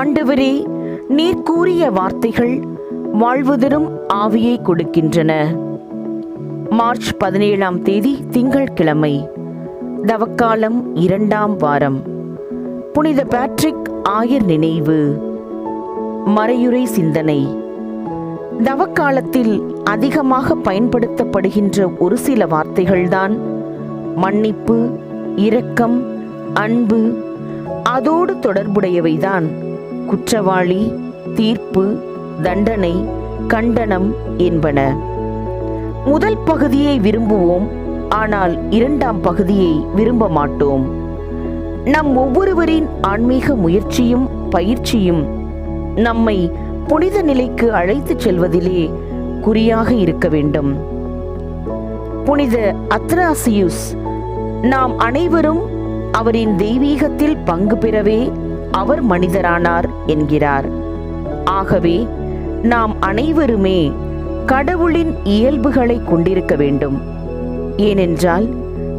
ஆண்டவரே நீர் கூறிய வார்த்தைகள் வாழ்வுதரும் ஆவியை கொடுக்கின்றன. மார்ச் பதினேழாம் தேதி திங்கட்கிழமை தவக்காலம் இரண்டாம் வாரம். புனித பேட்ரிக் ஆயர் நினைவு. மறையுறை சிந்தனை. தவக்காலத்தில் அதிகமாக பயன்படுத்தப்படுகின்ற ஒரு சில வார்த்தைகள்தான் மன்னிப்பு இரக்கம் அன்பு அதோடு தொடர்புடையவைதான். குற்றவாளி தீர்ப்பு தண்டனை கண்டனம் என்பன. முதல் பகுதியை விரும்புவோம் ஆனால் இரண்டாம் பகுதியை விரும்ப மாட்டோம். நம் ஒவ்வொருவரின் ஆன்மீக முயற்சியும் பயிற்சியும் நம்மை புனித நிலைக்கு அழைத்துச் செல்வதிலே குறியாக இருக்க வேண்டும். புனித அத்ராசியுஸ் நாம் அனைவரும் அவரின் தெய்வீகத்தில் பங்கு பெறவே அவர் மனிதரானார் என்கிறார். ஆகவே நாம் அனைவருமே கடவுளின் இயல்புகளை கொண்டிருக்க வேண்டும். ஏனென்றால்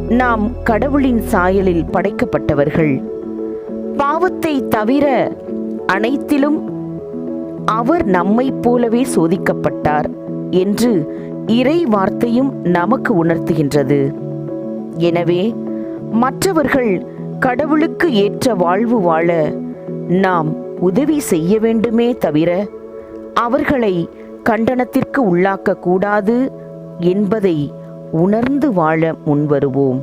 நாம் கடவுளின் சாயலில் படைக்கப்பட்டவர்கள். பாவத்தை தவிர அனைத்திலும் அவர் நம்மைப் போலவே சோதிக்கப்பட்டார் என்று இறை வார்த்தையும் நமக்கு உணர்த்துகின்றது. எனவே மற்றவர்கள் கடவுளுக்கு ஏற்ற வாழ்வு வாழ நாம் உதவி செய்ய வேண்டுமே தவிர அவர்களை கண்டனத்திற்கு உள்ளாக்க கூடாது என்பதை உணர்ந்து வாழ முன்வருவோம்.